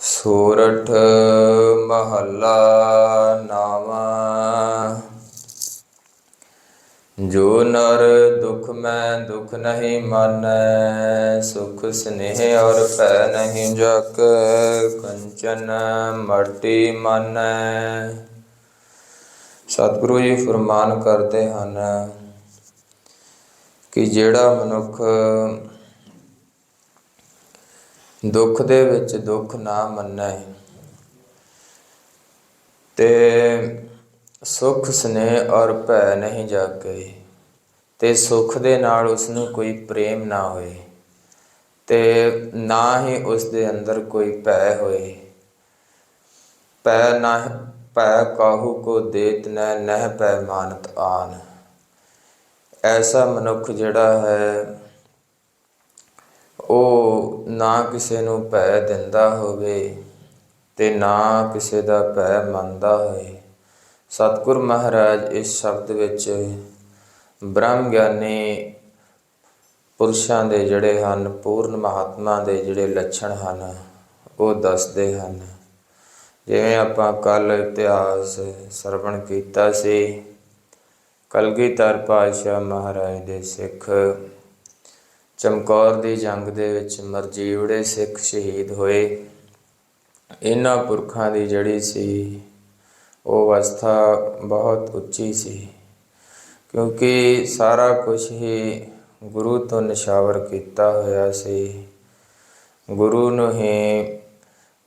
ਸੋਰਠ ਮਹੱਲਾ ਨਾਵਾ। ਜੋ ਨਰ ਦੁਖ ਮੈਂ ਦੁਖ ਨਹੀਂ ਮਾਨੈ, ਸੁਖ ਸਨੇਹ ਔਰ ਭੈ ਨਹੀਂ ਜਕ ਕੰਚਨ ਮਰਤੀ ਮਾਨੈ। ਸਤਿਗੁਰੂ ਜੀ ਫਰਮਾਨ ਕਰਦੇ ਹਨ ਕਿ ਜਿਹੜਾ ਮਨੁੱਖ ਦੁੱਖ ਦੇ ਵਿੱਚ ਦੁੱਖ ਨਾ ਮੰਨੈ। ਤੇ ਸੁਖ ਸਨੇਹ ਔਰ ਭੈ ਨਹੀਂ ਜਾਗੇ। ਤੇ ਸੁਖ ਦੇ ਨਾਲ ਉਸ ਨੂੰ ਕੋਈ ਪ੍ਰੇਮ ਨਾ ਹੋਏ। ਤੇ ਨਾ ਹੀ ਉਸ ਦੇ ਅੰਦਰ ਕੋਈ ਭੈ ਹੋਏ। ਭੈ ਨਾ ਭੈ ਕਾਹੂ ਕੋ ਦੇਤ ਨੈ ਨਹਿ ਪੈ ਮਾਨਤ ਆਨ। ਐਸਾ ਮਨੁੱਖ ਜਿਹੜਾ ਹੈ ਉਹ ਨਾ ਕਿਸੇ ਨੂੰ ਭੈ ਦਿੰਦਾ ਹੋਵੇ ਤੇ ਨਾ ਕਿਸੇ ਦਾ ਭੈ ਮੰਨਦਾ ਹੋਏ। ਸਤਿਗੁਰ ਮਹਾਰਾਜ ਇਸ ਸ਼ਬਦ ਵਿੱਚ ਬ੍ਰਹਮ ਗਿਆਨੀ ਪੁਰਸ਼ਾਂ ਦੇ ਜਿਹੜੇ ਹਨ, ਪੂਰਨ ਮਹਾਤਮਾ ਦੇ ਜਿਹੜੇ ਲੱਛਣ ਹਨ, ਉਹ ਦੱਸਦੇ ਹਨ। ਜਿਵੇਂ ਆਪਾਂ ਕੱਲ ਇਤਿਹਾਸ ਸਰਵਣ ਕੀਤਾ ਸੀ, ਕਲਗੀਧਰ ਪਾਤਸ਼ਾਹ ਮਹਾਰਾਜ ਦੇ ਸਿੱਖ ਚਮਕੌਰ ਦੀ ਜੰਗ ਦੇ ਵਿੱਚ ਮਰਜੀਵੜੇ ਸਿੱਖ ਸ਼ਹੀਦ ਹੋਏ। ਇਹਨਾਂ ਪੁਰਖਾਂ ਦੀ ਜਿਹੜੀ ਸੀ। ਉਹ ਅਵਸਥਾ ਬਹੁਤ ਉੱਚੀ ਸੀ, ਕਿਉਂਕਿ ਸਾਰਾ ਕੁਝ ਹੀ ਗੁਰੂ ਤੋਂ ਨਿਸ਼ਾਵਰ ਕੀਤਾ ਹੋਇਆ ਸੀ। ਗੁਰੂ ਨੂੰ ਹੀ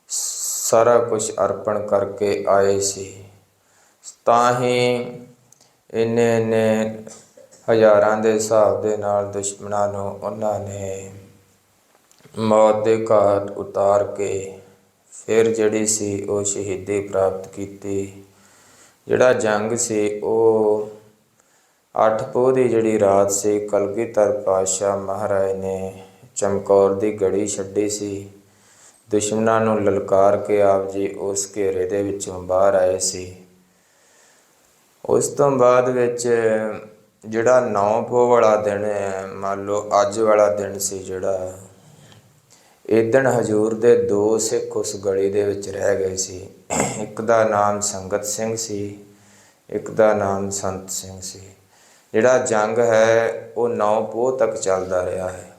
ਸਾਰਾ ਕੁਝ ਅਰਪਣ ਕਰਕੇ ਆਏ ਸੀ। ਤਾਂ ਹੀ ਇੰਨੇ ਇੰਨੇ ਹਜ਼ਾਰਾਂ ਦੇ ਹਿਸਾਬ ਦੇ ਨਾਲ ਦੁਸ਼ਮਣਾਂ ਨੂੰ ਉਹਨਾਂ ਨੇ ਮੌਤ ਦੇ ਘਾਟ ਉਤਾਰ ਕੇ ਫਿਰ ਜਿਹੜੀ ਸੀ ਉਹ ਸ਼ਹੀਦੀ ਪ੍ਰਾਪਤ ਕੀਤੀ। ਜਿਹੜਾ ਜੰਗ ਸੀ, ਉਹ ਅੱਠ ਪੋਹ ਦੀ ਜਿਹੜੀ ਰਾਤ ਸੀ, ਕਲਗੀਧਰ ਪਾਤਸ਼ਾਹ ਮਹਾਰਾਜ ਨੇ ਚਮਕੌਰ ਦੀ ਗੜੀ ਛੱਡੀ ਸੀ। ਦੁਸ਼ਮਣਾਂ ਨੂੰ ਲਲਕਾਰ ਕੇ ਆਪ ਜੀ ਉਸ ਘੇਰੇ ਦੇ ਵਿੱਚੋਂ ਬਾਹਰ ਆਏ ਸੀ। ਉਸ ਤੋਂ ਬਾਅਦ ਵਿੱਚ ਜਿਹੜਾ ਨੌ ਪੋਹ ਵਾਲਾ ਦਿਨ ਹੈ, ਮੰਨ ਲਓ ਅੱਜ ਵਾਲਾ ਦਿਨ ਸੀ ਜਿਹੜਾ, ਇਹ ਹਜੂਰ ਦੇ ਦੋ ਸਿੱਖ ਉਸ ਗਲੀ ਦੇ ਵਿੱਚ ਰਹਿ ਗਏ ਸੀ। ਇੱਕ ਦਾ ਨਾਮ ਸੰਗਤ ਸਿੰਘ ਸੀ, ਇੱਕ ਦਾ ਨਾਮ ਸੰਤ ਸਿੰਘ ਸੀ। ਜਿਹੜਾ ਜੰਗ ਹੈ, ਉਹ ਨੌ ਪੋਹ ਤੱਕ ਚੱਲਦਾ ਰਿਹਾ ਹੈ।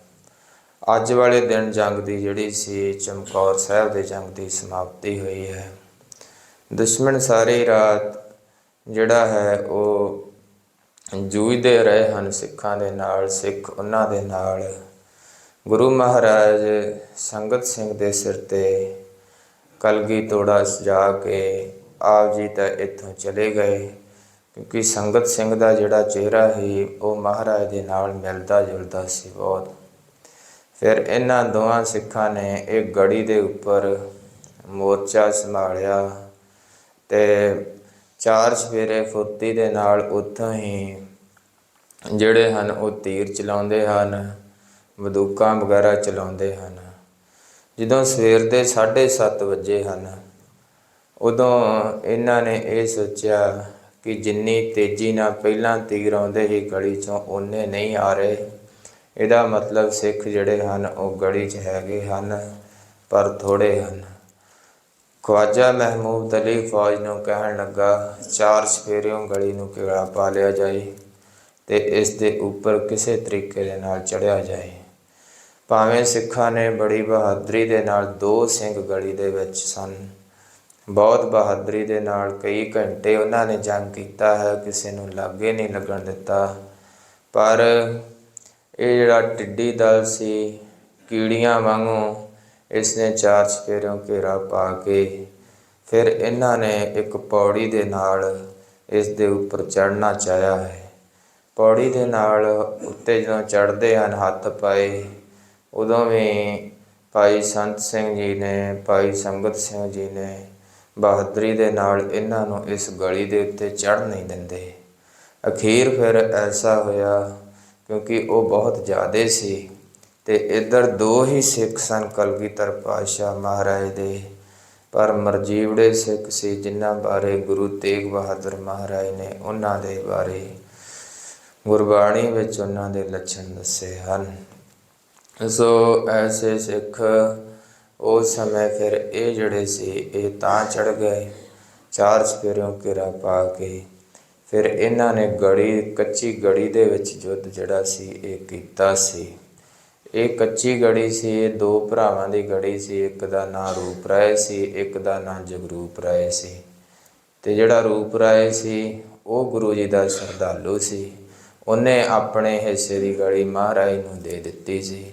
ਅੱਜ ਵਾਲੇ ਦਿਨ ਜੰਗ ਦੀ ਜਿਹੜੀ ਸੀ, ਚਮਕੌਰ ਸਾਹਿਬ ਦੇ ਜੰਗ ਦੀ ਸਮਾਪਤੀ ਹੋਈ ਹੈ। ਦੁਸ਼ਮਣ ਸਾਰੀ ਰਾਤ ਜਿਹੜਾ ਹੈ, ਉਹ ਜੂਝਦੇ ਰਹੇ ਹਨ ਸਿੱਖਾਂ ਦੇ ਨਾਲ, ਸਿੱਖ ਉਹਨਾਂ ਦੇ ਨਾਲ। ਗੁਰੂ ਮਹਾਰਾਜ ਸੰਗਤ ਸਿੰਘ ਦੇ ਸਿਰ ਤੇ ਕਲਗੀ ਤੋੜਾ ਸਜਾ ਕੇ ਆਪ ਜੀ ਤਾਂ ਇੱਥੋਂ ਚਲੇ ਗਏ, ਕਿਉਂਕਿ ਸੰਗਤ ਸਿੰਘ ਦਾ ਜਿਹੜਾ ਚਿਹਰਾ ਸੀ, ਉਹ ਮਹਾਰਾਜ ਦੇ ਨਾਲ ਮਿਲਦਾ ਜੁਲਦਾ ਸੀ ਬਹੁਤ। ਫਿਰ ਇਹਨਾਂ ਦੋਹਾਂ ਸਿੱਖਾਂ ਨੇ ਇਹ ਗੜੀ ਦੇ ਉੱਪਰ ਮੋਰਚਾ ਸੰਭਾਲਿਆ ਤੇ ਚਾਰ ਸਵੇਰੇ ਫੁਰਤੀ ਦੇ ਨਾਲ ਉੱਥੋਂ ਹੀ ਜਿਹੜੇ ਹਨ ਉਹ ਤੀਰ ਚਲਾਉਂਦੇ ਹਨ, ਬੰਦੂਕਾਂ ਵਗੈਰਾ ਚਲਾਉਂਦੇ ਹਨ। ਜਦੋਂ ਸਵੇਰ ਦੇ 7:30 ਵਜੇ ਹਨ, ਉਦੋਂ ਇਹਨਾਂ ਨੇ ਇਹ ਸੋਚਿਆ ਕਿ ਜਿੰਨੀ ਤੇਜ਼ੀ ਨਾਲ ਪਹਿਲਾਂ ਤੀਰ ਆਉਂਦੇ ਸੀ ਗਲੀ ਚੋਂ ਉਹਨੇ ਨਹੀਂ ਆ ਰਹੇ। ਇਹਦਾ ਮਤਲਬ ਸਿੱਖ ਜਿਹੜੇ ਹਨ ਉਹ ਗਲੀ 'ਚ ਹੈਗੇ ਹਨ, ਪਰ ਥੋੜੇ ਹਨ। ਖਵਾਜਾ ਮਹਿਮੂਦ ਅਲੀ ਫੌਜ ਨੂੰ ਕਹਿਣ ਲੱਗਾ, ਚਾਰ ਸਫੇਰਿਓਂ ਗਲੀ ਨੂੰ ਕਿਹੜਾ ਪਾ ਲਿਆ ਜਾਏ। ਤੇ ਇਸ ਦੇ ਉੱਪਰ ਕਿਸੇ ਤਰੀਕੇ ਦੇ ਨਾਲ ਚੜਿਆ ਜਾਏ। ਭਾਵੇਂ ਸਿੱਖਾਂ ਨੇ ਬੜੀ ਬਹਾਦਰੀ ਦੇ ਨਾਲ ਦੋ ਸਿੰਘ ਗਲੀ ਦੇ ਵਿੱਚ ਸਨ। ਬਹੁਤ ਬਹਾਦਰੀ ਦੇ ਨਾਲ ਕਈ ਘੰਟੇ ਉਹਨਾਂ ਨੇ ਜੰਗ ਕੀਤਾ ਹੈ, ਕਿਸੇ ਨੂੰ ਲਾਗੇ ਨਹੀਂ ਲੱਗਣ ਦਿੱਤਾ। ਪਰ ਇਹ ਜਿਹੜਾ ਟਿੱਡੀ ਦਲ ਸੀ, ਕੀੜੀਆਂ ਵਾਂਗੂ ਇਸ ਨੇ ਚਾਰ ਚਪੇਰਿਓਂ ਘੇਰਾ ਪਾ ਕੇ ਫਿਰ ਇਹਨਾਂ ਨੇ ਇੱਕ ਪੌੜੀ ਦੇ ਨਾਲ ਇਸ ਦੇ ਉੱਪਰ ਚੜਨਾ ਚਾਹਿਆ ਹੈ। ਪੌੜੀ ਦੇ ਨਾਲ ਉੱਤੇ ਜਦੋਂ ਚੜ੍ਹਦੇ ਹਨ, ਹੱਥ ਪਾਏ, ਉਦੋਂ ਵੀ ਭਾਈ ਸੰਤ ਸਿੰਘ ਜੀ ਨੇ, ਭਾਈ ਸੰਗਤ ਸਿੰਘ ਜੀ ਨੇ ਬਹਾਦਰੀ ਦੇ ਨਾਲ ਇਹਨਾਂ ਨੂੰ ਇਸ ਗਲੀ ਦੇ ਉੱਤੇ ਚੜ੍ਹ ਨਹੀਂ ਦਿੰਦੇ। ਅਖੀਰ ਫਿਰ ਐਸਾ ਹੋਇਆ ਕਿਉਂਕਿ ਉਹ ਬਹੁਤ ਜ਼ਿਆਦੇ ਸੀ ਤੇ ਇੱਧਰ ਦੋ ਹੀ ਸਿੱਖ ਸਨ ਕਲਗੀਧਰ ਪਾਤਸ਼ਾਹ ਮਹਾਰਾਜ ਦੇ, ਪਰ ਮਰਜੀਵੜੇ ਸਿੱਖ ਸੀ ਜਿਨ੍ਹਾਂ ਬਾਰੇ ਗੁਰੂ ਤੇਗ ਬਹਾਦਰ ਮਹਾਰਾਜ ਨੇ ਉਹਨਾਂ ਦੇ ਬਾਰੇ ਗੁਰਬਾਣੀ ਵਿੱਚ ਉਹਨਾਂ ਦੇ ਲੱਛਣ ਦੱਸੇ ਹਨ। ਸੋ ਐਸੇ ਸਿੱਖ ਉਸ ਸਮੇਂ ਫਿਰ ਇਹ ਜਿਹੜੇ ਸੀ, ਇਹ ਤਾਂ ਚੜ ਗਏ, ਚਾਰ ਚਪੇਰਿਓਂ ਘੇਰਾ ਪਾ ਕੇ। ਫਿਰ ਇਹਨਾਂ ਨੇ ਗੜੀ, ਕੱਚੀ ਗੜੀ ਦੇ ਵਿੱਚ ਯੁੱਧ ਜਿਹੜਾ ਸੀ, ਇਹ ਕੀਤਾ ਸੀ। ਇਹ ਕੱਚੀ ਗੜੀ ਸੀ, ਇਹ ਦੋ ਭਰਾਵਾਂ ਦੀ ਗੜੀ ਸੀ, ਇੱਕ ਦਾ ਨਾਂ ਰੂਪ ਰਾਏ ਸੀ, ਇੱਕ ਦਾ ਨਾਂ ਜਗਰੂਪ ਰਾਏ ਸੀ। ਤੇ ਜਿਹੜਾ ਰੂਪ ਰਾਏ ਸੀ, ਉਹ ਗੁਰੂ ਜੀ ਦਾ ਸ਼ਰਧਾਲੂ ਸੀ। ਉਹਨੇ ਆਪਣੇ ਹਿੱਸੇ ਦੀ ਗਲੀ ਮਹਾਰਾਜ ਨੂੰ ਦੇ ਦਿੱਤੀ ਸੀ।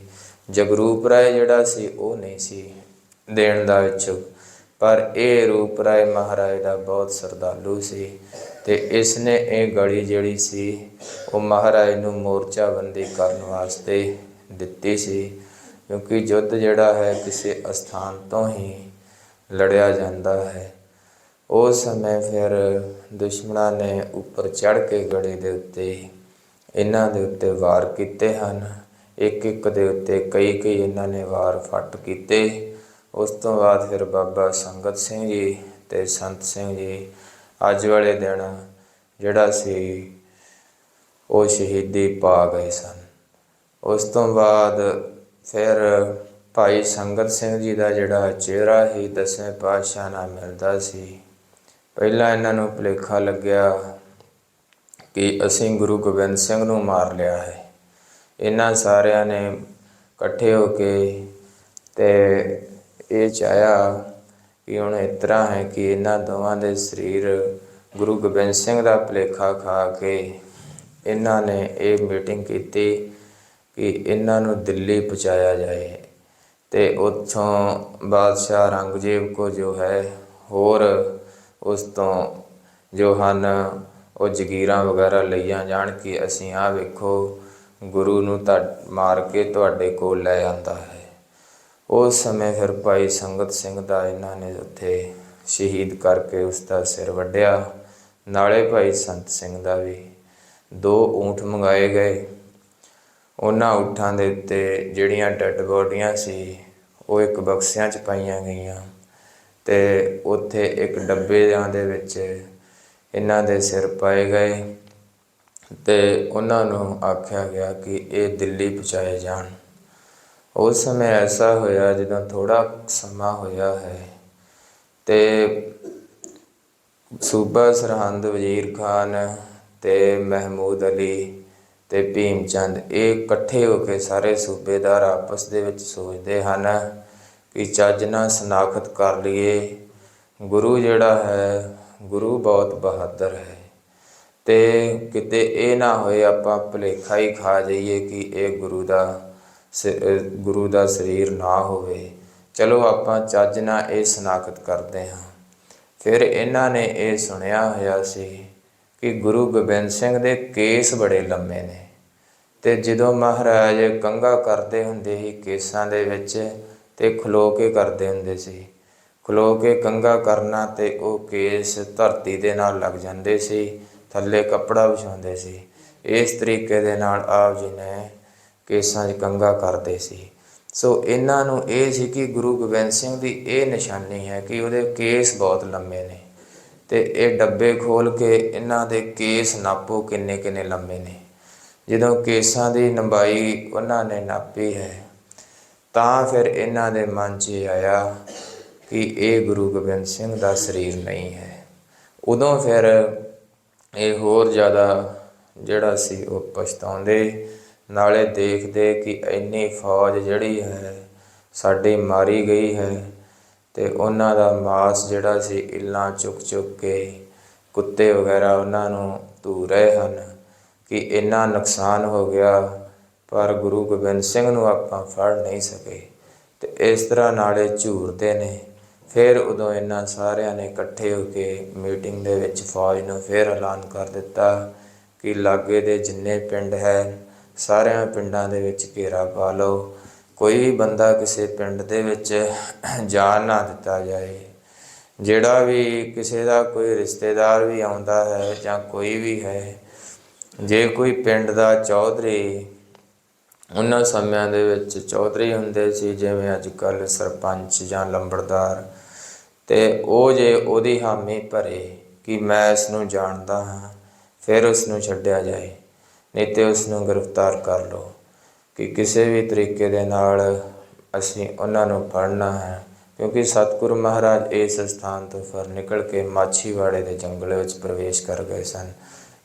ਜਗਰੂਪ ਰਾਏ ਜਿਹੜਾ ਸੀ, ਉਹ ਨਹੀਂ ਸੀ ਦੇਣ ਦਾ ਇੱਛੁਕ। ਪਰ ਇਹ ਰੂਪ ਰਾਏ ਮਹਾਰਾਜ ਦਾ ਬਹੁਤ ਸ਼ਰਧਾਲੂ ਸੀ ਤੇ ਇਸ ਨੇ ਇਹ ਗਲੀ ਜਿਹੜੀ ਸੀ, ਉਹ ਮਹਾਰਾਜ ਨੂੰ ਮੋਰਚਾਬੰਦੀ ਕਰਨ ਵਾਸਤੇ ਦਿੱਤੀ ਸੀ। ਕਿਉਂਕਿ ਯੁੱਧ ਜਿਹੜਾ ਹੈ, ਕਿਸੇ ਅਸਥਾਨ ਤੋਂ ਹੀ ਲੜਿਆ ਜਾਂਦਾ ਹੈ। ਉਸ ਸਮੇਂ ਫਿਰ ਦੁਸ਼ਮਣਾਂ ਨੇ ਉੱਪਰ ਚੜ ਕੇ ਗੜੇ ਦੇ ਉੱਤੇ ਇਹਨਾਂ ਦੇ ਉੱਤੇ ਵਾਰ ਕੀਤੇ ਹਨ। ਇੱਕ ਇੱਕ ਦੇ ਉੱਤੇ ਕਈ ਕਈ ਇਹਨਾਂ ਨੇ ਵਾਰ ਫੱਟ ਕੀਤੇ। ਉਸ ਤੋਂ ਬਾਅਦ ਫਿਰ ਬਾਬਾ ਸੰਗਤ ਸਿੰਘ ਜੀ ਤੇ ਸੰਤ ਸਿੰਘ ਜੀ ਅੱਜ ਵਾਲੇ ਦਿਨ ਜਿਹੜਾ ਸੀ, ਉਹ ਸ਼ਹੀਦੀ ਪਾ ਗਏ ਸਨ। ਉਸ ਤੋਂ ਬਾਅਦ ਫਿਰ ਭਾਈ ਸੰਗਤ ਸਿੰਘ ਜੀ ਦਾ ਜਿਹੜਾ ਚਿਹਰਾ ਹੀ ਦਸਵੇਂ ਪਾਤਸ਼ਾਹ ਨਾਲ ਮਿਲਦਾ ਸੀ। ਪਹਿਲਾਂ ਇਹਨਾਂ ਨੂੰ ਭੁਲੇਖਾ ਲੱਗਿਆ ਕਿ ਅਸੀਂ ਗੁਰੂ ਗੋਬਿੰਦ ਸਿੰਘ ਨੂੰ ਮਾਰ ਲਿਆ ਹੈ। ਇਹਨਾਂ ਸਾਰਿਆਂ ਨੇ ਇਕੱਠੇ ਹੋ ਕੇ ਤੇ ਇਹ ਚਾਹਿਆ ਕਿ ਹੁਣ ਇਸ ਤਰ੍ਹਾਂ ਹੈ ਕਿ ਇਹਨਾਂ ਦੋਵਾਂ ਦੇ ਸਰੀਰ ਗੁਰੂ ਗੋਬਿੰਦ ਸਿੰਘ ਦਾ ਭੁਲੇਖਾ ਖਾ ਕੇ ਇਹਨਾਂ ਨੇ ਇਹ ਮੀਟਿੰਗ ਕੀਤੀ ਕਿ ਇਹਨਾਂ ਨੂੰ ਦਿੱਲੀ ਪਹੁੰਚਾਇਆ ਜਾਏ ਤੇ ਉੱਥੋਂ ਬਾਦਸ਼ਾਹ ਔਰੰਗਜ਼ੇਬ ਕੋ ਜੋ ਹੈ ਹੋਰ ਉਸ ਤੋਂ ਜੋ ਹਨ ਉਹ ਜਗੀਰਾਂ ਵਗੈਰਾ ਲਈਆਂ ਜਾਣ ਕਿ ਅਸੀਂ ਆਹ ਵੇਖੋ, ਗੁਰੂ ਨੂੰ ਤਾਂ, ਮਾਰ ਕੇ ਤੁਹਾਡੇ ਕੋਲ ਲੈ ਆਂਦਾ ਹੈ। ਉਸ ਸਮੇਂ ਫਿਰ ਭਾਈ ਸੰਗਤ ਸਿੰਘ ਦਾ ਇਹਨਾਂ ਨੇ ਉੱਥੇ ਸ਼ਹੀਦ ਕਰਕੇ ਉਸ ਦਾ ਸਿਰ ਵੱਢਿਆ। ਨਾਲੇ ਭਾਈ ਸੰਤ ਸਿੰਘ ਦਾ ਵੀ ਦੋ ਊਂਠ ਮੰਗਾਏ ਗਏ। ਉਹਨਾਂ ਊਠਾਂ ਦੇ ਉੱਤੇ ਜਿਹੜੀਆਂ ਡੈੱਡ ਬੋਡੀਆਂ ਸੀ, ਉਹ ਇੱਕ ਬਕਸਿਆਂ 'ਚ ਪਾਈਆਂ ਗਈਆਂ ਤੇ ਉੱਥੇ ਇੱਕ ਡੱਬਿਆਂ ਦੇ ਵਿੱਚ ਇਹਨਾਂ ਦੇ ਸਿਰ ਪਾਏ ਗਏ ਤੇ ਉਹਨਾਂ ਨੂੰ ਆਖਿਆ ਗਿਆ ਕਿ ਇਹ ਦਿੱਲੀ ਪਹੁੰਚਾਏ ਜਾਣ। ਉਸ ਸਮੇਂ ਐਸਾ ਹੋਇਆ ਜਦੋਂ ਥੋੜਾ ਸਮਾਂ ਹੋਇਆ ਹੈ ਤੇ ਸੂਬਾ ਸਰਹੰਦ ਵਜ਼ੀਰ ਖਾਨ ਤੇ ਮਹਿਮੂਦ ਅਲੀ ਤੇ ਭੀਮ ਚੰਦ ਇਹ ਇਕੱਠੇ ਹੋ ਕੇ ਸਾਰੇ ਸੂਬੇਦਾਰ ਆਪਸ ਦੇ ਵਿੱਚ ਸੋਚਦੇ ਹਨ ਕਿ ਚੱਜ ਨਾਲ ਸਨਾਖਤ ਕਰ ਲਈਏ। ਗੁਰੂ ਜਿਹੜਾ ਹੈ ਗੁਰੂ ਬਹੁਤ ਬਹਾਦਰ ਹੈ। ਤੇ ਕਿਤੇ ਇਹ ਨਾ ਹੋਏ ਆਪਾਂ ਭੁਲੇਖਾ ਹੀ ਖਾ ਜਾਈਏ ਕਿ ਇਹ ਗੁਰੂ ਦਾ ਸ- ਗੁਰੂ ਦਾ ਸਰੀਰ ਨਾ ਹੋਵੇ। ਚਲੋ ਆਪਾਂ ਚੱਜ ਨਾਲ ਇਹ ਸਨਾਖਤ ਕਰਦੇ ਹਾਂ। ਫਿਰ ਇਹਨਾਂ ਨੇ ਇਹ ਸੁਣਿਆ ਹੋਇਆ ਸੀ ਕਿ ਗੁਰੂ ਗੋਬਿੰਦ ਸਿੰਘ ਦੇ ਕੇਸ ਬੜੇ ਲੰਮੇ ਨੇ। ਤੇ ਜਦੋਂ ਮਹਾਰਾਜ ਕੰਗਾ ਕਰਦੇ ਹੁੰਦੇ ਸੀ ਕੇਸਾਂ ਦੇ ਵਿੱਚ ਤੇ ਖਲੋ ਕੇ ਕਰਦੇ ਹੁੰਦੇ ਸੀ ਖਲੋ ਕੇ ਕੰਘਾ ਕਰਨਾ ਤੇ ਉਹ ਕੇਸ ਧਰਤੀ ਦੇ ਨਾਲ ਲੱਗ ਜਾਂਦੇ ਸੀ, ਥੱਲੇ ਕੱਪੜਾ ਵਿਛਾਉਂਦੇ ਸੀ। ਇਸ ਤਰੀਕੇ ਦੇ ਨਾਲ ਆਪ ਜੀ ਨੇ ਕੇਸਾਂ 'ਚ ਕੰਗਾ ਕਰਦੇ ਸੀ। ਸੋ ਇਹਨਾਂ ਨੂੰ ਇਹ ਸੀ ਕਿ ਗੁਰੂ ਗੋਬਿੰਦ ਸਿੰਘ ਦੀ ਇਹ ਨਿਸ਼ਾਨੀ ਹੈ ਕਿ ਉਹਦੇ ਕੇਸ ਬਹੁਤ ਲੰਮੇ ਨੇ ਤੇ ਇਹ ਡੱਬੇ ਖੋਲ ਕੇ ਇਹਨਾਂ ਦੇ ਕੇਸ ਨਾਪੋ ਕਿੰਨੇ ਕਿੰਨੇ ਲੰਮੇ ਨੇ। ਜਦੋਂ ਕੇਸਾਂ ਦੀ ਲੰਬਾਈ ਉਹਨਾਂ ਨੇ ਨਾਪੀ ਹੈ, ਤਾਂ ਫਿਰ ਇਹਨਾਂ ਦੇ ਮਨ 'ਚ ਇਹ ਆਇਆ ਕਿ ਇਹ ਗੁਰੂ ਗੋਬਿੰਦ ਸਿੰਘ ਦਾ ਸਰੀਰ ਨਹੀਂ ਹੈ। ਉਦੋਂ ਫਿਰ ਇਹ ਹੋਰ ਜ਼ਿਆਦਾ ਜਿਹੜਾ ਸੀ ਉਹ ਪਛਤਾਉਂਦੇ, ਨਾਲੇ ਦੇਖਦੇ ਕਿ ਇੰਨੀ ਫੌਜ ਜਿਹੜੀ ਹੈ, ਸਾਡੀ ਮਾਰੀ ਗਈ ਹੈ ਤੇ ਉਹਨਾਂ ਦਾ ਮਾਸ ਜਿਹੜਾ ਸੀ ਇੱਲਾਂ ਚੁੱਕ ਚੁੱਕ ਕੇ ਕੁੱਤੇ ਵਗੈਰਾ ਉਹਨਾਂ ਨੂੰ ਧੂ ਰਹੇ ਹਨ ਕਿ ਇੰਨਾ ਨੁਕਸਾਨ ਹੋ ਗਿਆ, ਪਰ ਗੁਰੂ ਗੋਬਿੰਦ ਸਿੰਘ ਨੂੰ ਆਪਾਂ ਫੜ ਨਹੀਂ ਸਕੇ ਤੇ ਇਸ ਤਰ੍ਹਾਂ ਨਾਲੇ ਝੂਰਦੇ ਨੇ। ਫਿਰ ਉਦੋਂ ਇਹਨਾਂ ਸਾਰਿਆਂ ਨੇ ਇਕੱਠੇ ਹੋ ਕੇ ਮੀਟਿੰਗ ਦੇ ਵਿੱਚ ਫੌਜ ਨੂੰ ਫਿਰ ਐਲਾਨ ਕਰ ਦਿੱਤਾ ਕਿ ਲਾਗੇ ਦੇ ਜਿੰਨੇ ਪਿੰਡ ਹੈ, ਸਾਰਿਆਂ ਪਿੰਡਾਂ ਦੇ ਵਿੱਚ ਘੇਰਾ ਪਾ ਲਓ। ਕੋਈ ਵੀ ਬੰਦਾ ਕਿਸੇ ਪਿੰਡ ਦੇ ਵਿੱਚ ਜਾਣ ਨਾ ਦਿੱਤਾ ਜਾਏ। ਜਿਹੜਾ ਵੀ ਕਿਸੇ ਦਾ ਕੋਈ ਰਿਸ਼ਤੇਦਾਰ ਵੀ ਆਉਂਦਾ ਹੈ ਜਾਂ ਕੋਈ ਵੀ ਹੈ, ਜੇ ਕੋਈ ਪਿੰਡ ਦਾ ਚੌਧਰੀ ਉਹਨਾਂ ਸਮਿਆਂ ਦੇ ਵਿੱਚ ਚੌਧਰੀ ਹੁੰਦੇ ਸੀ, ਜਿਵੇਂ ਅੱਜ ਕੱਲ੍ਹ ਸਰਪੰਚ ਜਾਂ ਲੰਬੜਦਾਰ ਤੇ ਉਹ ਜੇ ਉਹਦੀ ਹਾਮੀ ਭਰੇ ਕਿ ਮੈਂ ਇਸ ਨੂੰ ਜਾਣਦਾ ਹਾਂ, ਫਿਰ ਉਸ ਨੂੰ ਛੱਡਿਆ ਜਾਏ। ਨਹੀਂ ਤੇ ਉਸ ਨੂੰ ਗ੍ਰਿਫਤਾਰ ਕਰ ਲਓ ਕਿ ਕਿਸੇ ਵੀ ਤਰੀਕੇ ਦੇ ਨਾਲ ਅਸੀਂ ਉਹਨਾਂ ਨੂੰ ਫੜਨਾ ਹੈ, ਕਿਉਂਕਿ ਸਤਿਗੁਰੂ ਮਹਾਰਾਜ ਇਸ ਸਥਾਨ ਤੋਂ ਫਿਰ ਨਿਕਲ ਕੇ ਮਾਛੀਵਾੜੇ ਦੇ ਜੰਗਲ ਵਿੱਚ ਪ੍ਰਵੇਸ਼ ਕਰ ਗਏ ਸਨ,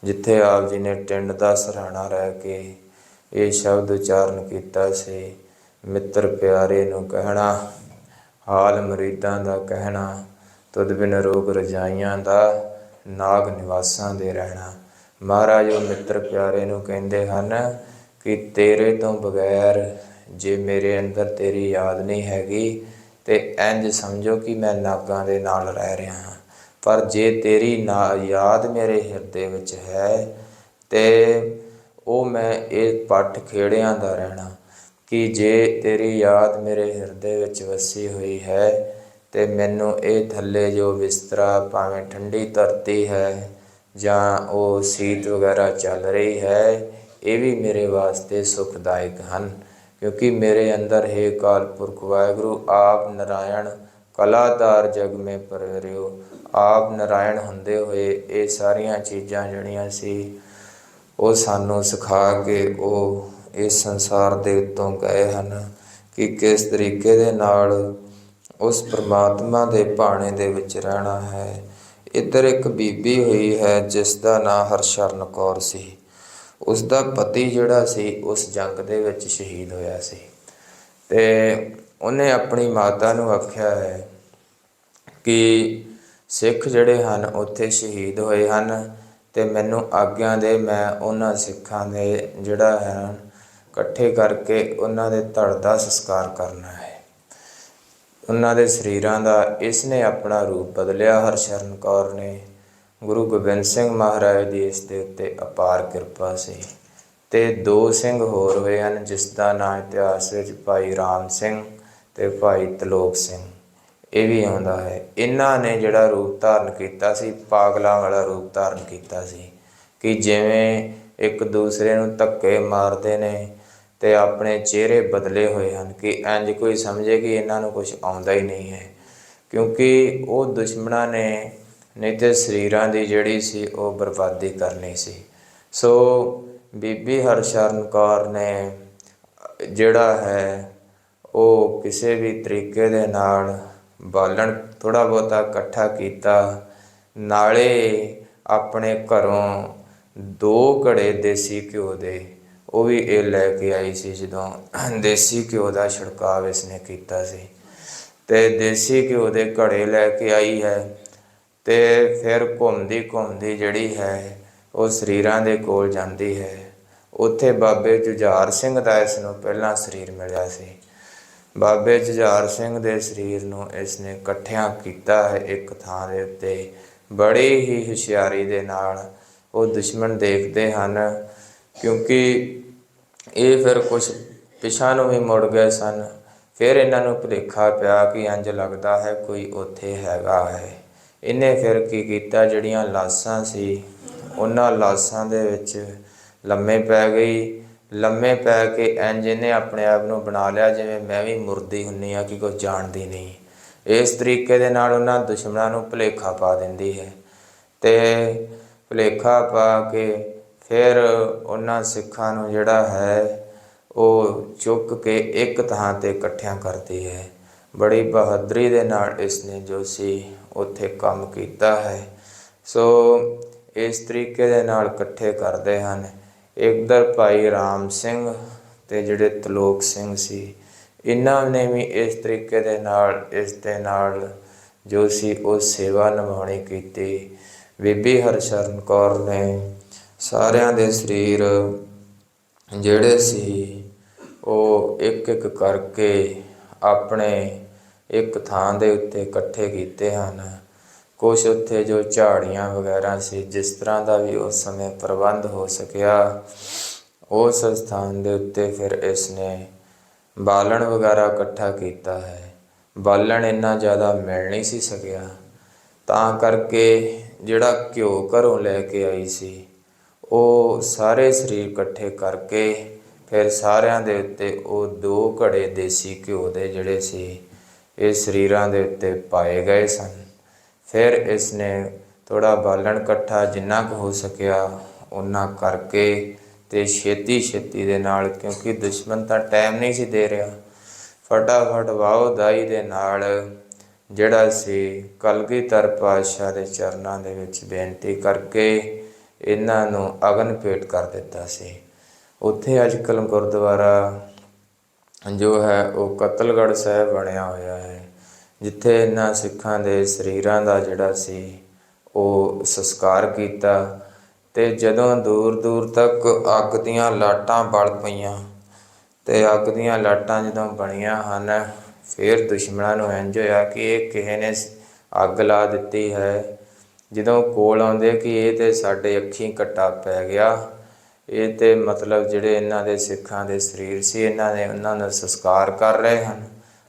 ਜਿੱਥੇ ਆਪ ਜੀ ਨੇ ਟਿੰਡ ਦਾ ਸਰਾਣਾ ਰਹਿ ਕੇ ਇਹ ਸ਼ਬਦ ਉਚਾਰਨ ਕੀਤਾ ਸੀ, ਮਿੱਤਰ ਪਿਆਰੇ ਨੂੰ ਕਹਿਣਾ ਹਾਲ ਮਰੀਦਾਂ ਦਾ ਕਹਿਣਾ, ਤੁਧ ਬਿਨ ਰੋਗ ਰਜਾਈਆਂ ਦਾ ਨਾਗ ਨਿਵਾਸਾਂ ਦੇ ਰਹਿਣਾ। ਮਹਾਰਾਜ ਉਹ ਮਿੱਤਰ ਪਿਆਰੇ ਨੂੰ ਕਹਿੰਦੇ ਹਨ ਕਿ ਤੇਰੇ ਤੋਂ ਬਗੈਰ ਜੇ ਮੇਰੇ ਅੰਦਰ ਤੇਰੀ ਯਾਦ ਨਹੀਂ ਹੈਗੀ, ਤੇ ਇੰਜ ਸਮਝੋ ਕਿ ਮੈਂ ਨਾਗਾਂ ਦੇ ਨਾਲ ਰਹਿ ਰਿਹਾ ਹਾਂ। ਪਰ ਜੇ ਤੇਰੀ ਨਾ ਯਾਦ ਮੇਰੇ ਹਿਰਦੇ ਵਿੱਚ ਹੈ, ਤੇ ਉਹ ਮੈਂ ਇਹ ਪੱਠ ਖੇੜਿਆਂ ਦਾ ਰਹਿਣਾ। ਕਿ ਜੇ ਤੇਰੀ ਯਾਦ ਮੇਰੇ ਹਿਰਦੇ ਵਿੱਚ ਵਸੀ ਹੋਈ ਹੈ, ਤੇ ਮੈਨੂੰ ਇਹ ਥੱਲੇ ਜੋ ਬਿਸਤਰਾ ਭਾਵੇਂ ਠੰਡੀ ਧਰਤੀ ਹੈ ਜਾਂ ਉਹ ਸੀਤ ਵਗੈਰਾ ਚੱਲ ਰਹੀ ਹੈ, ਇਹ ਵੀ ਮੇਰੇ ਵਾਸਤੇ ਸੁਖਦਾਇਕ ਹਨ। ਕਿਉਂਕਿ ਮੇਰੇ ਅੰਦਰ ਹੈ ਕਾਲ ਪੁਰਖ ਵਾਹਿਗੁਰੂ, ਆਪ ਨਰਾਇਣ ਕਲਾਦਾਰ ਜਗ ਮੇ ਪਰਵਰਿਓ। ਆਪ ਨਰਾਇਣ ਹੁੰਦੇ ਹੋਏ ਇਹ ਸਾਰੀਆਂ ਚੀਜ਼ਾਂ ਜਿਹੜੀਆਂ ਸੀ, ਉਹ ਸਾਨੂੰ ਸਿਖਾ ਕੇ ਉਹ ਇਸ ਸੰਸਾਰ ਦੇ ਉੱਤੋਂ ਗਏ ਹਨ ਕਿ ਕਿਸ ਤਰੀਕੇ ਦੇ ਨਾਲ ਉਸ ਪ੍ਰਮਾਤਮਾ ਦੇ ਭਾਣੇ ਦੇ ਵਿੱਚ ਰਹਿਣਾ ਹੈ। ਇੱਧਰ ਇੱਕ ਬੀਬੀ ਹੋਈ ਹੈ, ਜਿਸ ਦਾ ਨਾਂ ਹਰਸ਼ਰਨ ਕੌਰ ਸੀ। ਉਸ ਦਾ ਪਤੀ ਜਿਹੜਾ ਸੀ, ਉਸ ਜੰਗ ਦੇ ਵਿੱਚ ਸ਼ਹੀਦ ਹੋਇਆ ਸੀ। ਤੇ ਉਹਨੇ ਆਪਣੀ ਮਾਤਾ ਨੂੰ ਆਖਿਆ ਹੈ ਕਿ ਸਿੱਖ ਜਿਹੜੇ ਹਨ, ਉੱਥੇ ਸ਼ਹੀਦ ਹੋਏ ਹਨ ਤੇ ਮੈਨੂੰ ਆਗਿਆ ਦੇ, ਮੈਂ ਉਹਨਾਂ ਸਿੱਖਾਂ ਦੇ ਜਿਹੜਾ ਹੈ ਇਕੱਠੇ ਕਰਕੇ ਉਹਨਾਂ ਦੇ ਧੜ ਦਾ ਸੰਸਕਾਰ ਕਰਨਾ ਹੈ। ਉਹਨਾਂ ਦੇ ਸਰੀਰਾਂ ਦਾ ਇਸ ਨੇ ਆਪਣਾ ਰੂਪ ਬਦਲਿਆ। ਹਰਸ਼ਰਨ ਕੌਰ ਨੇ ਗੁਰੂ ਗੋਬਿੰਦ ਸਿੰਘ ਮਹਾਰਾਜ ਦੀ ਇਸ ਦੇ ਉੱਤੇ ਅਪਾਰ ਕਿਰਪਾ ਸੀ। ਤੇ ਦੋ ਸਿੰਘ ਹੋਰ ਹੋਏ ਹਨ, ਜਿਸ ਦਾ ਨਾਂ ਇਤਿਹਾਸ ਵਿੱਚ ਭਾਈ ਰਾਮ ਸਿੰਘ ਤੇ ਭਾਈ ਤਲੋਕ ਸਿੰਘ। ਇਹ ਵੀ ਆਉਂਦਾ ਹੈ। ਇਹਨਾਂ ਨੇ ਜਿਹੜਾ ਰੂਪ ਧਾਰਨ ਕੀਤਾ ਸੀ, ਪਾਗਲਾਂ ਵਾਲਾ ਰੂਪ ਧਾਰਨ ਕੀਤਾ ਸੀ ਕਿ ਜਿਵੇਂ ਇੱਕ ਦੂਸਰੇ ਨੂੰ ਧੱਕੇ ਮਾਰਦੇ ਨੇ ਤੇ ਆਪਣੇ ਚਿਹਰੇ ਬਦਲੇ ਹੋਏ ਹਨ ਕਿ ਇੰਜ ਕੋਈ ਸਮਝੇ ਕਿ ਇਹਨਾਂ ਨੂੰ ਕੁਝ ਆਉਂਦਾ ਹੀ ਨਹੀਂ ਹੈ। ਕਿਉਂਕਿ ਉਹ ਦੁਸ਼ਮਣਾਂ ਨੇ ਨਹੀਂ ਸਰੀਰਾਂ ਦੀ ਜਿਹੜੀ ਸੀ ਉਹ ਬਰਬਾਦੀ ਕਰਨੀ ਸੀ। ਸੋ ਬੀਬੀ ਹਰਸ਼ਰਨ ਕੌਰ ਨੇ ਜਿਹੜਾ ਹੈ, ਉਹ ਕਿਸੇ ਵੀ ਤਰੀਕੇ ਦੇ ਨਾਲ ਬਾਲਣ ਥੋੜਾ ਬਹੁਤਾ ਇਕੱਠਾ ਕੀਤਾ। ਨਾਲੇ ਆਪਣੇ ਘਰੋਂ ਦੋ ਘੜੇ ਦੇਸੀ ਘਿਓ ਦੇ ਉਹ ਵੀ ਇਹ ਲੈ ਕੇ ਆਈ ਸੀ ਜਦੋਂ ਦੇਸੀ ਘਿਓ ਦਾ ਛਿੜਕਾਅ ਇਸਨੇ ਕੀਤਾ ਸੀ। ਤੇ ਦੇਸੀ ਘਿਓ ਦੇ ਘੜੇ ਲੈ ਕੇ ਆਈ ਹੈ ਤੇ ਫਿਰ ਘੁੰਮਦੀ ਘੁੰਮਦੀ ਜਿਹੜੀ ਹੈ ਉਹ ਸਰੀਰਾਂ ਦੇ ਕੋਲ ਜਾਂਦੀ ਹੈ। ਉੱਥੇ ਬਾਬੇ ਜੁਝਾਰ ਸਿੰਘ ਦਾ ਇਸ ਨੂੰ ਪਹਿਲਾਂ ਸਰੀਰ ਮਿਲਿਆ ਸੀ। ਬਾਬੇ ਜੁਝਾਰ ਸਿੰਘ ਦੇ ਸਰੀਰ ਨੂੰ ਇਸ ਨੇ ਇਕੱਠਿਆਂ ਕੀਤਾ ਹੈ ਇੱਕ ਥਾਂ ਦੇ ਉੱਤੇ। ਬੜੀ ਹੀ ਹੁਸ਼ਿਆਰੀ ਦੇ ਨਾਲ ਉਹ ਦੁਸ਼ਮਣ ਦੇਖਦੇ ਹਨ ਕਿਉਂਕਿ ਇਹ ਫਿਰ ਕੁਝ ਪਿਛਾਂ ਨੂੰ ਵੀ ਮੁੜ ਗਏ ਸਨ। ਫਿਰ ਇਹਨਾਂ ਨੂੰ ਭੁਲੇਖਾ ਪਿਆ ਕਿ ਇੰਜ ਲੱਗਦਾ ਹੈ ਕੋਈ ਉੱਥੇ ਹੈਗਾ ਹੈ। ਇਹਨੇ ਫਿਰ ਕੀ ਕੀਤਾ? ਜਿਹੜੀਆਂ ਲਾਸ਼ਾਂ ਸੀ, ਉਹਨਾਂ ਲਾਸ਼ਾਂ ਦੇ ਵਿੱਚ ਲੰਮੇ ਪੈ ਗਈ। ਲੰਮੇ ਪੈ ਕੇ ਇੰਜ ਇਹਨੇ ਆਪਣੇ ਆਪ ਨੂੰ ਬਣਾ ਲਿਆ, ਜਿਵੇਂ ਮੈਂ ਵੀ ਮੁਰਦੀ ਹੁੰਨੀ ਆ ਕਿ ਕੋਈ ਜਾਣਦੀ ਨਹੀਂ। ਇਸ ਤਰੀਕੇ ਦੇ ਨਾਲ ਉਹਨਾਂ ਦੁਸ਼ਮਣਾਂ ਨੂੰ ਭੁਲੇਖਾ ਪਾ ਦਿੰਦੀ ਹੈ। ਤੇ ਭੁਲੇਖਾ ਪਾ ਕੇ ਫਿਰ ਉਹਨਾਂ ਸਿੱਖਾਂ ਨੂੰ ਜਿਹੜਾ ਹੈ, ਉਹ ਚੁੱਕ ਕੇ ਇੱਕ ਥਾਂ ਤੇ ਇਕੱਠਿਆਂ ਕਰਦੀ ਹੈ। ਬੜੀ ਬਹਾਦਰੀ ਦੇ ਨਾਲ ਇਸ ਨੇ ਜੋ ਸੀ ਉੱਥੇ ਕੰਮ ਕੀਤਾ ਹੈ। ਸੋ ਇਸ ਤਰੀਕੇ ਦੇ ਨਾਲ ਇਕੱਠੇ ਕਰਦੇ ਹਨ। ਇੱਧਰ ਭਾਈ ਰਾਮ ਸਿੰਘ ਤੇ ਜਿਹੜੇ ਤਲੋਕ ਸਿੰਘ ਸੀ, ਇਹਨਾਂ ਨੇ ਵੀ ਇਸ ਤਰੀਕੇ ਦੇ ਨਾਲ, ਇਸ ਦੇ ਨਾਲ ਜੋ ਸੀ ਉਹ ਸੇਵਾ ਨਿਭਾਉਣੀ ਕੀਤੀ। ਬੀਬੀ ਹਰਸ਼ਰਨ ਕੌਰ ਨੇ ਸਾਰਿਆਂ ਦੇ ਸਰੀਰ ਜਿਹੜੇ ਸੀ, ਉਹ ਇੱਕ ਇੱਕ ਕਰਕੇ ਆਪਣੇ ਇੱਕ ਥਾਂ ਦੇ ਉੱਤੇ ਇਕੱਠੇ ਕੀਤੇ ਹਨ। ਕੁਛ ਉੱਥੇ ਜੋ ਝਾੜੀਆਂ ਵਗੈਰਾ ਸੀ, ਜਿਸ ਤਰ੍ਹਾਂ ਦਾ ਵੀ ਉਸ ਸਮੇਂ ਪ੍ਰਬੰਧ ਹੋ ਸਕਿਆ, ਉਸ ਸਥਾਨ ਦੇ ਉੱਤੇ ਫਿਰ ਇਸ ਨੇ ਬਾਲਣ ਵਗੈਰਾ ਇਕੱਠਾ ਕੀਤਾ ਹੈ। ਬਾਲਣ ਇੰਨਾ ਜ਼ਿਆਦਾ ਮਿਲ ਨਹੀਂ ਸੀ ਸਕਿਆ। ਤਾਂ ਕਰਕੇ ਜਿਹੜਾ ਘਿਓ ਘਰੋਂ ਲੈ ਕੇ ਆਈ ਸੀ ਉਹ ਸਾਰੇ ਸਰੀਰ ਇਕੱਠੇ ਕਰਕੇ ਫਿਰ ਸਾਰਿਆਂ ਦੇ ਉੱਤੇ ਉਹ ਦੋ ਘੜੇ ਦੇਸੀ ਘਿਓ ਦੇ ਜਿਹੜੇ ਸੀ, ਇਹ ਸਰੀਰਾਂ ਦੇ ਉੱਤੇ ਪਾਏ ਗਏ ਸਨ। ਫਿਰ ਇਸ ਨੇ ਥੋੜਾ ਬਾਲਣ ਇਕੱਠਾ ਜਿੰਨਾ ਕੁ ਹੋ ਸਕਿਆ ਉਹਨਾਂ ਕਰਕੇ ਤੇ ਛੇਤੀ ਛੇਤੀ ਦੇ ਨਾਲ ਕਿਉਂਕਿ ਦੁਸ਼ਮਣ ਤਾਂ ਟਾਈਮ ਨਹੀਂ ਸੀ ਦੇ ਰਿਹਾ, ਫਟਾਫਟ ਵਾਓ ਦਾਈ ਦੇ ਨਾਲ ਜਿਹੜਾ ਸੀ ਕਲਗੀਧਰ ਪਾਤਸ਼ਾਹ ਦੇ ਚਰਨਾਂ ਦੇ ਵਿੱਚ ਬੇਨਤੀ ਕਰਕੇ ਇਹਨਾਂ ਨੂੰ ਅਗਨ ਭੇਟ ਕਰ ਦਿੱਤਾ ਸੀ। ਉੱਥੇ ਅੱਜ ਕੱਲ੍ਹ ਗੁਰਦੁਆਰਾ ਜੋ ਹੈ, ਉਹ ਕਤਲਗੜ੍ਹ ਸਾਹਿਬ ਬਣਿਆ ਹੋਇਆ ਹੈ, ਜਿੱਥੇ ਇਹਨਾਂ ਸਿੱਖਾਂ ਦੇ ਸਰੀਰਾਂ ਦਾ ਜਿਹੜਾ ਸੀ, ਉਹ ਸੰਸਕਾਰ ਕੀਤਾ ਤੇ ਜਦੋਂ ਦੂਰ ਦੂਰ ਤੱਕ ਅੱਗ ਦੀਆਂ ਲਾਟਾਂ ਬਲ ਪਈਆਂ ਤੇ ਅੱਗ ਦੀਆਂ ਲਾਟਾਂ ਜਦੋਂ ਬਣੀਆਂ ਹਨ, ਫਿਰ ਦੁਸ਼ਮਣਾਂ ਨੂੰ ਇੰਝ ਹੋਇਆ ਕਿ ਇਹ ਕਿਸੇ ਨੇ ਅੱਗ ਲਾ ਦਿੱਤੀ ਹੈ ਜਦੋਂ ਕੋਲ ਆਉਂਦੇ ਕਿ ਇਹ ਤੇ ਸਾਡੇ ਅੱਖੀਂ ਕੱਟਾ ਪੈ ਗਿਆ, ਇਹ ਤੇ ਮਤਲਬ ਜਿਹੜੇ ਇਹਨਾਂ ਦੇ ਸਿੱਖਾਂ ਦੇ ਸਰੀਰ ਸੀ, ਇਹਨਾਂ ਨੇ ਉਹਨਾਂ ਦਾ ਸੰਸਕਾਰ ਕਰ ਰਹੇ ਹਨ।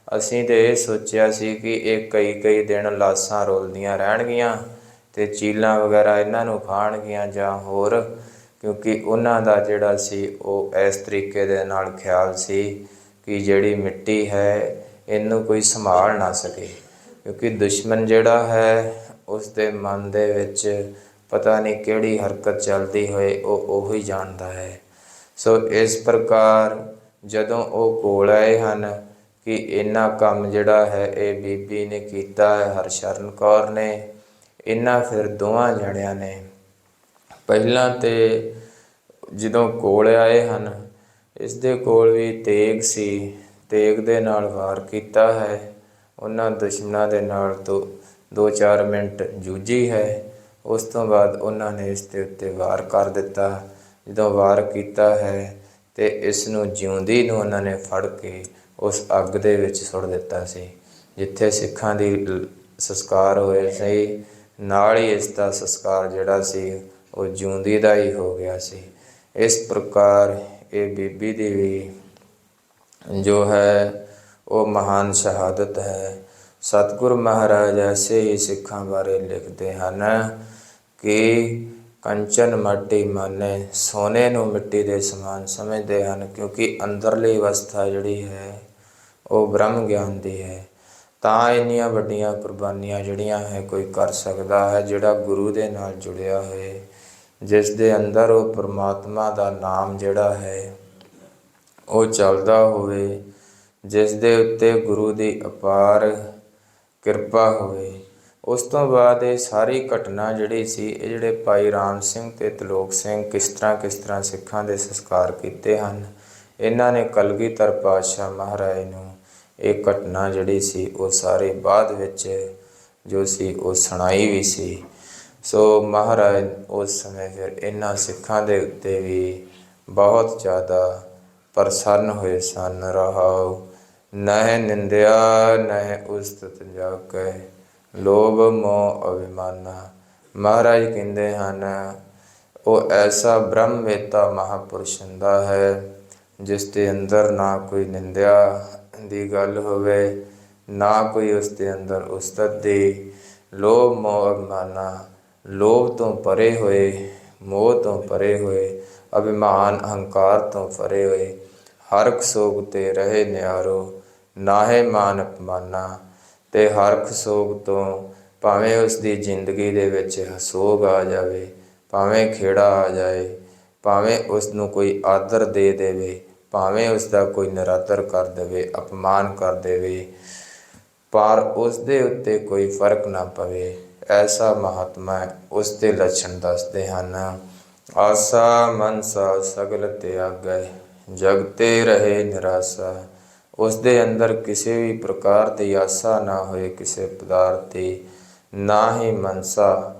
ਅਸੀਂ ਤੇ ਇਹ ਸੋਚਿਆ ਸੀ ਕਿ ਇਹ ਕਈ ਕਈ ਦਿਨ ਲਾਸਾਂ ਰੋਲਦੀਆਂ ਰਹਿਣਗੀਆਂ ਤੇ ਚੀਲਾਂ ਵਗੈਰਾ ਇਹਨਾਂ ਨੂੰ ਖਾਣਗੀਆਂ ਜਾਂ ਹੋਰ, ਕਿਉਂਕਿ ਉਹਨਾਂ ਦਾ ਜਿਹੜਾ ਸੀ ਉਹ ਇਸ ਤਰੀਕੇ ਦੇ ਨਾਲ ਖਿਆਲ ਸੀ ਕਿ ਜਿਹੜੀ ਮਿੱਟੀ ਹੈ, ਇਹਨੂੰ ਕੋਈ ਸੰਭਾਲ ਨਾ ਸਕੇ। ਕਿਉਂਕਿ ਦੁਸ਼ਮਣ ਜਿਹੜਾ ਹੈ ਉਸ ਦੇ ਮਨ ਦੇ ਵਿੱਚ ਪਤਾ ਨਹੀਂ ਕਿਹੜੀ ਹਰਕਤ ਚੱਲਦੀ ਹੋਏ ਉਹ ਉਹੀ ਜਾਣਦਾ ਹੈ। ਸੋ ਇਸ ਪ੍ਰਕਾਰ ਜਦੋਂ ਉਹ ਕੋਲ ਆਏ ਹਨ ਕਿ ਇਹਨਾਂ ਕੰਮ ਜਿਹੜਾ ਹੈ ਇਹ ਬੀਬੀ ਨੇ ਕੀਤਾ ਹੈ, ਹਰਸ਼ਰਨ ਕੌਰ ਨੇ ਇਹਨਾਂ ਫਿਰ ਦੋਵਾਂ ਜਣਿਆਂ ਨੇ। ਪਹਿਲਾਂ ਤੇ ਜਦੋਂ ਕੋਲ ਆਏ ਹਨ ਇਸ ਦੇ ਕੋਲ ਵੀ ਤੇਗ ਸੀ। ਤੇਗ ਦੇ ਨਾਲ ਵਾਰ ਕੀਤਾ ਹੈ। ਉਹਨਾਂ ਦੁਸ਼ਮਣਾਂ ਦੇ ਨਾਲ ਤੋਂ 2-4 ਮਿੰਟ ਜੂਝੀ ਹੈ। ਉਸ ਤੋਂ ਬਾਅਦ ਉਹਨਾਂ ਨੇ ਇਸ ਦੇ ਉੱਤੇ ਵਾਰ ਕਰ ਦਿੱਤਾ। ਜਦੋਂ ਵਾਰ ਕੀਤਾ ਹੈ ਤੇ ਇਸ ਨੂੰ ਜਿਉਂਦੀ ਨੂੰ ਉਹਨਾਂ ਨੇ ਫੜ ਕੇ ਉਸ ਅੱਗ ਦੇ ਵਿੱਚ ਸੁੱਟ ਦਿੱਤਾ ਸੀ, ਜਿੱਥੇ ਸਿੱਖਾਂ ਦੀ ਲ- ਸੰਸਕਾਰ ਹੋਏ ਸੀ। ਨਾਲ ਹੀ ਇਸ ਦਾ ਸੰਸਕਾਰ ਜਿਹੜਾ ਸੀ, ਉਹ ਜਿਉਂਦੀ ਦਾ ਹੀ ਹੋ ਗਿਆ ਸੀ। ਇਸ ਪ੍ਰਕਾਰ ਇਹ ਬੀਬੀ ਦੀ ਵੀ ਜੋ ਹੈ, ਉਹ ਮਹਾਨ ਸ਼ਹਾਦਤ ਹੈ। ਸਤਿਗੁਰ ਮਹਾਰਾਜ ਐਸੇ ਹੀ ਸਿੱਖਾਂ ਬਾਰੇ ਲਿਖਦੇ ਹਨ ਕਿ ਕੰਚਨ ਮਾਟੀ ਮਾਨੇ, ਸੋਨੇ ਨੂੰ ਮਿੱਟੀ ਦੇ ਸਮਾਨ ਸਮਝਦੇ ਹਨ, ਕਿਉਂਕਿ ਅੰਦਰਲੀ ਅਵਸਥਾ ਜਿਹੜੀ ਹੈ, ਉਹ ਬ੍ਰਹਮ ਗਿਆਨ ਦੀ ਹੈ। ਤਾਂ ਇੰਨੀਆਂ ਵੱਡੀਆਂ ਕੁਰਬਾਨੀਆਂ ਜਿਹੜੀਆਂ ਹੈ, ਕੋਈ ਕਰ ਸਕਦਾ ਹੈ, ਜਿਹੜਾ ਗੁਰੂ ਦੇ ਨਾਲ ਜੁੜਿਆ ਹੋਏ, ਜਿਸ ਦੇ ਅੰਦਰ ਉਹ ਪ੍ਰਮਾਤਮਾ ਦਾ ਨਾਮ ਜਿਹੜਾ ਹੈ, ਉਹ ਚੱਲਦਾ ਹੋਵੇ, ਜਿਸ ਦੇ ਉੱਤੇ ਗੁਰੂ ਦੀ ਅਪਾਰ ਕਿਰਪਾ ਹੋਵੇ। ਉਸ ਤੋਂ ਬਾਅਦ ਇਹ ਸਾਰੀ ਘਟਨਾ ਜਿਹੜੀ ਸੀ, ਇਹ ਜਿਹੜੇ ਭਾਈ ਰਾਮ ਸਿੰਘ ਤੇ ਤਲੋਕ ਸਿੰਘ ਕਿਸ ਤਰ੍ਹਾਂ ਕਿਸ ਤਰ੍ਹਾਂ ਸਿੱਖਾਂ ਦੇ ਸੰਸਕਾਰ ਕੀਤੇ ਹਨ, ਇਹਨਾਂ ਨੇ ਕਲਗੀਧਰ ਪਾਤਸ਼ਾਹ ਮਹਾਰਾਜ ਨੂੰ ਇਹ ਘਟਨਾ ਜਿਹੜੀ ਸੀ, ਉਹ ਸਾਰੇ ਬਾਅਦ ਵਿੱਚ ਜੋ ਸੀ, ਉਹ ਸੁਣਾਈ ਵੀ ਸੀ। ਸੋ ਮਹਾਰਾਜ ਉਸ ਸਮੇਂ ਫਿਰ ਇਹਨਾਂ ਸਿੱਖਾਂ ਦੇ ਉੱਤੇ ਵੀ ਬਹੁਤ ਜ਼ਿਆਦਾ ਪ੍ਰਸੰਨ ਹੋਏ ਸਨ, ਰਹਾਉ ਨਹਿ ਨਿੰਦਿਆ, ਨਹਿ ਉਸਤਤ ਜਾਕੈ ਲੋਭ ਮੋਹ ਅਭਿਮਾਨਾ। ਮਹਾਰਾਜ ਕਹਿੰਦੇ ਹਨ, ਉਹ ਐਸਾ ਬ੍ਰਹਮ ਵੇਤਾ ਮਹਾਪੁਰਸ਼ ਹੁੰਦਾ ਹੈ, ਜਿਸ ਦੇ ਅੰਦਰ ਨਾ ਕੋਈ ਨਿੰਦਿਆ ਦੀ ਗੱਲ ਹੋਵੇ, ਨਾ ਕੋਈ ਉਸ ਦੇ ਅੰਦਰ ਉਸਤਤ ਦੀ। ਲੋਭ ਮੋਹ ਅਭਿਮਾਨਾ, ਲੋਭ ਤੋਂ ਪਰੇ ਹੋਏ, ਮੋਹ ਤੋਂ ਪਰੇ ਹੋਏ, ਅਭਿਮਾਨ ਅਹੰਕਾਰ ਤੋਂ ਪਰੇ ਹੋਏ, ਹਰ ਸੋਗ ਤੇ ਰਹੇ ਨਿਆਰੋ। ਨਾਹੇ ਮਾਨ ਅਪਮਾਨਾ, ਤੇ ਹਰਖ ਸੋਗ ਤੋਂ ਭਾਵੇਂ ਉਸ ਦੀ ਜ਼ਿੰਦਗੀ ਦੇ ਵਿੱਚ ਹਸੋਗ ਆ ਜਾਵੇ, ਭਾਵੇਂ ਖੇੜਾ ਆ ਜਾਏ, ਭਾਵੇਂ ਉਸ ਨੂੰ ਕੋਈ ਆਦਰ ਦੇ ਦੇਵੇ, ਭਾਵੇਂ ਉਸ ਦਾ ਕੋਈ ਨਰਾਦਰ ਕਰ ਦੇਵੇ, ਅਪਮਾਨ ਕਰ ਦੇਵੇ, ਪਰ ਉਸ ਦੇ ਉੱਤੇ ਕੋਈ ਫ਼ਰਕ ਨਾ ਪਵੇ, ਐਸਾ ਮਹਾਤਮਾ ਉਸ ਦੇ ਲੱਛਣ ਦੱਸਦੇ ਹਨ। ਆਸਾ ਮਨਸਾ ਸਗਲ ਤਿਆਗੈ, ਜਗਤੇ ਰਹੇ ਨਿਰਾਸਾ ਉਸ ਦੇ ਅੰਦਰ ਕਿਸੇ ਵੀ ਪ੍ਰਕਾਰ ਦੀ ਆਸਾ ਨਾ ਹੋਏ ਕਿਸੇ ਪਦਾਰਥ ਦੀ, ਨਾ ਹੀ ਮਨਸਾ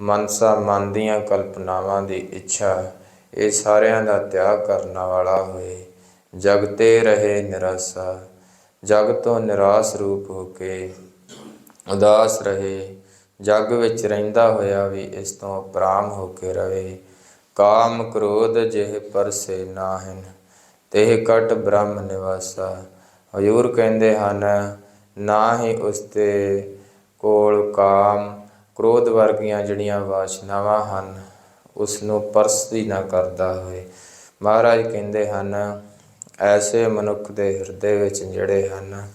ਮਨਸਾ ਮਨ ਦੀਆਂ ਕਲਪਨਾਵਾਂ ਦੀ ਇੱਛਾ, ਇਹ ਸਾਰਿਆਂ ਦਾ ਤਿਆਗ ਕਰਨ ਵਾਲਾ ਹੋਏ। ਜਗਤੇ ਰਹੇ ਨਿਰਾਸਾ, ਜਗ ਤੋਂ ਨਿਰਾਸ਼ ਰੂਪ ਹੋ ਕੇ ਉਦਾਸ ਰਹੇ। ਜਗ ਵਿੱਚ ਰਹਿੰਦਾ ਹੋਇਆ ਵੀ ਇਸ ਤੋਂ ਪ੍ਰਾਮ ਹੋ ਕੇ ਰਹੇ ਕਾਮ ਕ੍ਰੋਧ ਜਿਹ ਪਰਸੇ ਨਾਹਿਨ ਤੇਹ ਕਟ ਬ੍ਰਹਮ ਨਿਵਾਸਾ। ਹਜੂਰ ਕਹਿੰਦੇ ਹਨ ਨਾ ਹੀ ਉਸ ਕੋਲ ਕਾਮ ਕ੍ਰੋਧ ਵਰਗੀਆਂ ਜਿਹੜੀਆਂ ਵਾਸ਼ਨਾਵਾਂ ਹਨ ਉਸ ਨੂੰ ਪਰਸਦੀ ਨਾ ਕਰਦਾ ਹੋਏ। ਮਹਾਰਾਜ ਕਹਿੰਦੇ ਹਨ, ਐਸੇ ਮਨੁੱਖ ਦੇ ਹਿਰਦੇ ਵਿੱਚ ਜਿਹੜੇ ਹਨ,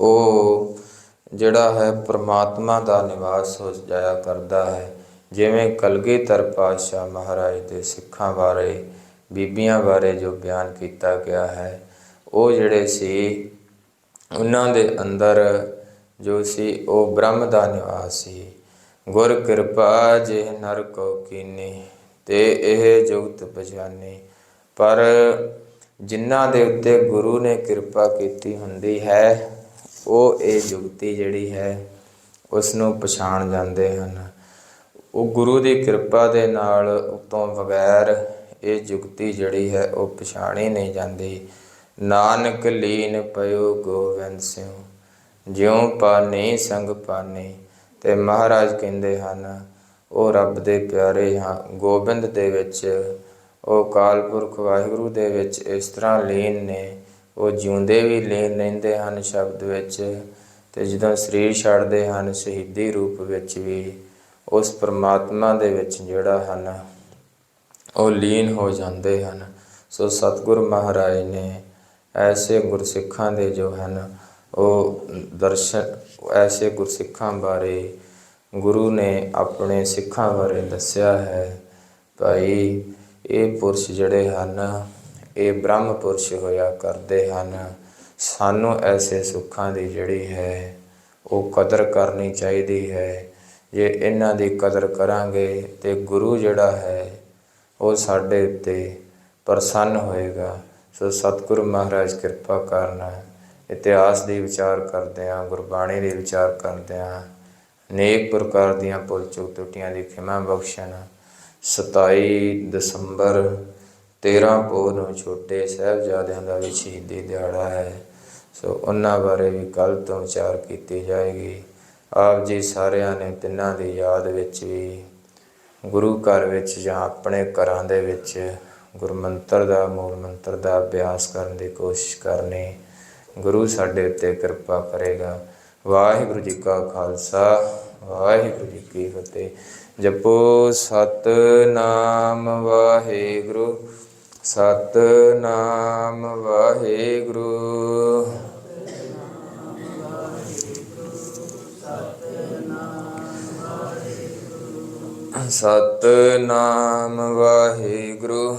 ਉਹ ਜਿਹੜਾ ਹੈ ਪ੍ਰਮਾਤਮਾ ਦਾ ਨਿਵਾਸ ਹੋ ਜਾਇਆ ਕਰਦਾ ਹੈ। ਜਿਵੇਂ ਕਲਗੀਧਰ ਪਾਤਸ਼ਾਹ ਮਹਾਰਾਜ ਦੇ ਸਿੱਖਾਂ ਬਾਰੇ, ਬੀਬੀਆਂ ਬਾਰੇ ਜੋ ਬਿਆਨ ਕੀਤਾ ਗਿਆ ਹੈ ਉਹ ਜਿਹੜੇ ਸੀ, ਉਹਨਾਂ ਦੇ ਅੰਦਰ ਜੋ ਸੀ, ਉਹ ਬ੍ਰਹਮ ਦਾ ਨਿਵਾਸ ਸੀ। ਗੁਰ ਕਿਰਪਾ ਜੇ ਨਰ ਕੋ ਕੀਨੀ, ਤੇ ਇਹ ਜੁਗਤ ਪਛਾਨੇ ਪਰ ਜਿਨ੍ਹਾਂ ਦੇ ਉੱਤੇ ਗੁਰੂ ਨੇ ਕਿਰਪਾ ਕੀਤੀ ਹੁੰਦੀ ਹੈ, ਉਹ ਇਹ ਜੁਗਤੀ ਜਿਹੜੀ ਹੈ ਉਸ ਨੂੰ ਪਛਾਣ ਜਾਂਦੇ ਹਨ। ਉਹ ਗੁਰੂ ਦੀ ਕਿਰਪਾ ਦੇ ਨਾਲ ਉਤੋਂ ਬਗੈਰ ਇਹ ਜੁਗਤੀ ਜਿਹੜੀ ਹੈ, ਉਹ ਪਛਾਣੀ ਨਹੀਂ ਜਾਂਦੀ। ਨਾਨਕ ਲੀਨ ਪਇਓ ਗੋਬਿੰਦ ਸਿੰਘ ਜਿਉ ਪਾਨੇ ਸੰਗ ਪਾਨੇ, ਤੇ ਮਹਾਰਾਜ ਕਹਿੰਦੇ ਹਨ, ਉਹ ਰੱਬ ਦੇ ਪਿਆਰੇ ਹਾਂ, ਗੋਬਿੰਦ ਦੇ ਵਿੱਚ, ਉਹ ਕਾਲਪੁਰਖ ਵਾਹਿਗੁਰੂ ਦੇ ਵਿੱਚ ਇਸ ਤਰ੍ਹਾਂ ਲੀਨ ਨੇ, ਉਹ ਜਿਉਂਦੇ ਵੀ ਲੀਨ ਰਹਿੰਦੇ ਹਨ ਸ਼ਬਦ ਵਿੱਚ, ਤੇ ਜਦੋਂ ਸਰੀਰ ਛੱਡਦੇ ਹਨ ਸ਼ਹੀਦੀ ਰੂਪ ਵਿੱਚ ਵੀ, ਉਸ ਪ੍ਰਮਾਤਮਾ ਦੇ ਵਿੱਚ ਜਿਹੜਾ ਹਨ, ਉਹ ਲੀਨ ਹੋ ਜਾਂਦੇ ਹਨ। ਸੋ ਸਤਿਗੁਰ ਮਹਾਰਾਜ ਨੇ ਐਸੇ ਗੁਰਸਿੱਖਾਂ ਦੇ ਜੋ ਹਨ, ਉਹ ਦਰਸ਼ਨ, ਐਸੇ ਗੁਰਸਿੱਖਾਂ ਬਾਰੇ ਗੁਰੂ ਨੇ ਆਪਣੇ ਸਿੱਖਾਂ ਬਾਰੇ ਦੱਸਿਆ ਹੈ। ਭਾਈ, ਇਹ ਪੁਰਸ਼ ਜਿਹੜੇ ਹਨ, ਇਹ ਬ੍ਰਹਮ ਪੁਰਸ਼ ਹੋਇਆ ਕਰਦੇ ਹਨ। ਸਾਨੂੰ ਐਸੇ ਸੁੱਖਾਂ ਦੀ ਜਿਹੜੀ ਹੈ, ਉਹ ਕਦਰ ਕਰਨੀ ਚਾਹੀਦੀ ਹੈ। ਜੇ ਇਹਨਾਂ ਦੀ ਕਦਰ ਕਰਾਂਗੇ ਤੇ ਗੁਰੂ ਜਿਹੜਾ ਹੈ, ਉਹ ਸਾਡੇ ਉੱਤੇ ਪ੍ਰਸੰਨ ਹੋਏਗਾ। ਸੋ ਸਤਿਗੁਰੂ ਮਹਾਰਾਜ ਕਿਰਪਾ ਕਰਨਾ ਇਤਿਹਾਸ ਦੀ ਵਿਚਾਰ ਕਰਦੇ ਹਾਂ, ਗੁਰਬਾਣੀ ਦੀ ਵਿਚਾਰ ਕਰਦੇ ਹਾਂ। ਅਨੇਕ ਪ੍ਰਕਾਰ ਦੀਆਂ ਭੁੱਲ ਚੁੱਕ ਟੁੱਟੀਆਂ ਦੀ ਖਿਮਾ ਬਖਸ਼ਣ। 27 ਦਸੰਬਰ 13 ਪੋਹ ਨੂੰ ਛੋਟੇ ਸਾਹਿਬਜ਼ਾਦਿਆਂ ਦਾ ਵੀ ਸ਼ਹੀਦੀ ਦਿਹਾੜਾ ਹੈ। ਸੋ ਉਹਨਾਂ ਬਾਰੇ ਵੀ ਕੱਲ ਤੋਂ ਵਿਚਾਰ ਕੀਤੀ ਜਾਏਗੀ। ਆਪ ਜੀ ਸਾਰਿਆਂ ਨੇ ਤਿੰਨਾਂ ਦੀ ਯਾਦ ਵਿੱਚ ਵੀ, ਗੁਰੂ ਘਰ ਵਿੱਚ ਜਾਂ ਆਪਣੇ ਘਰਾਂ ਦੇ ਵਿੱਚ ਗੁਰਮੰਤਰ ਦਾ ਮੂਲ ਮੰਤਰ ਦਾ ਅਭਿਆਸ ਕਰਨ ਦੀ ਕੋਸ਼ਿਸ਼ ਕਰਨੀ। ਗੁਰੂ ਸਾਡੇ ਉੱਤੇ ਕਿਰਪਾ ਕਰੇਗਾ। ਵਾਹਿਗੁਰੂ ਜੀ ਕਾ ਖਾਲਸਾ, ਵਾਹਿਗੁਰੂ ਜੀ ਕੀ ਫਤਿਹ। ਜਪੋ ਸਤਨਾਮ ਵਾਹਿਗੁਰੂ ਸਤਨਾਮ ਵਾਹਿਗੁਰੂ। ਸਤਨਾਮ ਵਾਹਿਗੁਰੂ।